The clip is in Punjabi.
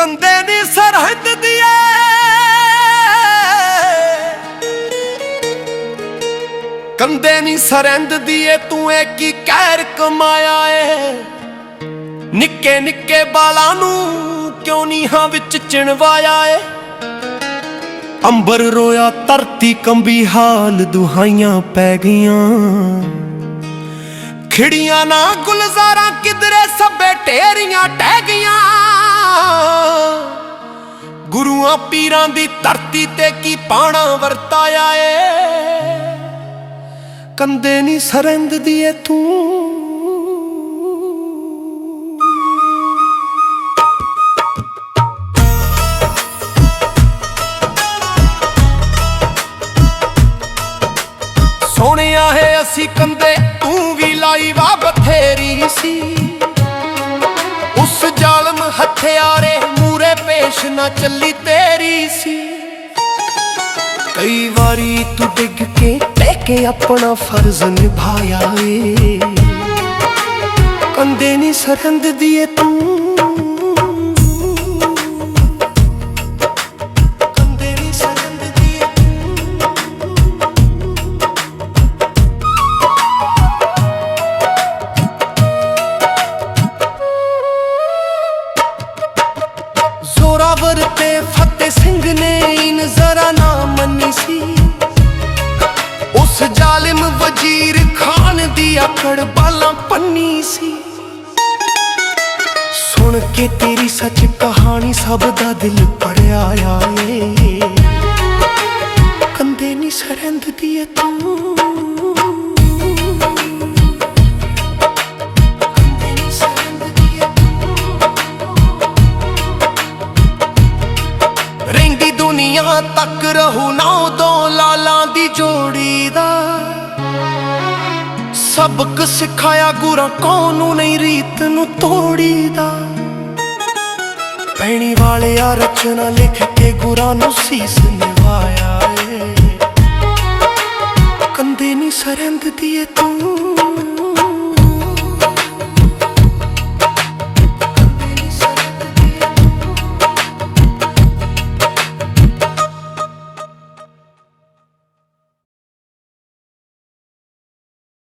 ਕੰਦੇ ਨੀ ਸਰਹੱਦ ਦੀਏ। ਕੰਦੇ ਨੀ ਸਰਹੰਦ ਦੀਏ, ਤੂੰ ਏ ਕੀ ਕਹਿਰ ਕਮਾਇਆ ਏ? ਨਿੱਕੇ ਨਿੱਕੇ ਬਾਲਾਂ ਨੂੰ ਕਿਉਂ ਨੀਹਾਂ ਵਿੱਚ ਚਿਣਵਾਇਆ ਏ? ਅੰਬਰ ਰੋਇਆ, ਧਰਤੀ ਕੰਬੀ ਹਾਲ ਦੁਹਾਈਆਂ ਪੈ ਗਈਆਂ। ਖਿੜੀਆਂ ਨਾ ਗੁਲਜ਼ਾਰਾਂ ਕਿਧਰੇ ਸਭੇ ਢੇਰੀਆਂ ਟਹਿ ਗਈਆਂ। ਗੁਰੂਆਂ ਪੀਰਾਂ ਦੀ ਧਰਤੀ ਤੇ ਕੀ ਪਾਣਾ ਵਰਤਾਇਆ ਏ ਕੰਦੇ ਨਹੀਂ ਸਰੰਦ ਦੀ ਏ ਤੂੰ ਸੋਹਣਿਆ ਹੈ ਅਸੀਂ ਕੰਦੇ ਤੂੰ ਵੀ ਲਾਈ ਵਾ ਬਥੇਰੀ ਸੀ ਉਸ ਜ਼ਾਲਮ ਹਥਿਆਰੇ ਮੂਰੇ ਪੇਸ਼ ਨਾ ਚੱਲੀ ਤੇਰੀ ਸੀ। ਕਈ ਵਾਰੀ ਤੂੰ ਡਿੱਗ ਕੇ ਟਹਿ ਕੇ ਆਪਣਾ ਫਰਜ਼ ਨਿਭਾਇਆ ਏ। ਕੰਦੇ ਨਹੀਂ ਸਰਹੰਦ ਦੀਏ ਤੂੰ ਜ਼ੋਰਾਵਰ ਤੇ ਫਤਿਹ ਸਿੰਘ ਨੇ ਇਨ ਨਾ ਮੰਨੀ ਸੀ। ਉਸ ਜ਼ਾਲਿਮ ਵਜ਼ੀਰ ਖਾਨ ਦੀ ਆਕੜ ਬਾਲਾਂ ਪੰਨੀ ਸੀ। ਸੁਣ ਕੇ ਤੇਰੀ ਸੱਚ ਕਹਾਣੀ ਸਭ ਦਾ ਦਿਲ ਪੜਿਆ ਆਏ। ਕੰਦੇ ਨਹੀਂ ਸਰਹੰਦ ਦੀ ਏ ਤੂੰ। ਦੁਨੀਆ ਤੱਕ ਰਹੂ ਨਾ ਦੋ ਲਾਲਾਂ ਦੀ ਜੋੜੀ ਦਾ। ਸਬਕ ਸਿਖਾਇਆ ਗੁਰਾਂ ਕੌਣ ਨੂੰ ਨਹੀਂ ਰੀਤ ਨੂੰ ਤੋੜੀ ਤੋੜੀਦਾ ਪੈਣੀ ਵਾਲਿਆ ਰਚਨਾ ਲਿਖ ਕੇ ਗੁਰਾਂ ਨੂੰ ਸੀਸ ਨਿਵਾਇਆ ਏ। ਕੰਦੇ ਨਹੀਂ ਸਰਹੰਦ ਦੀ ਤੂੰ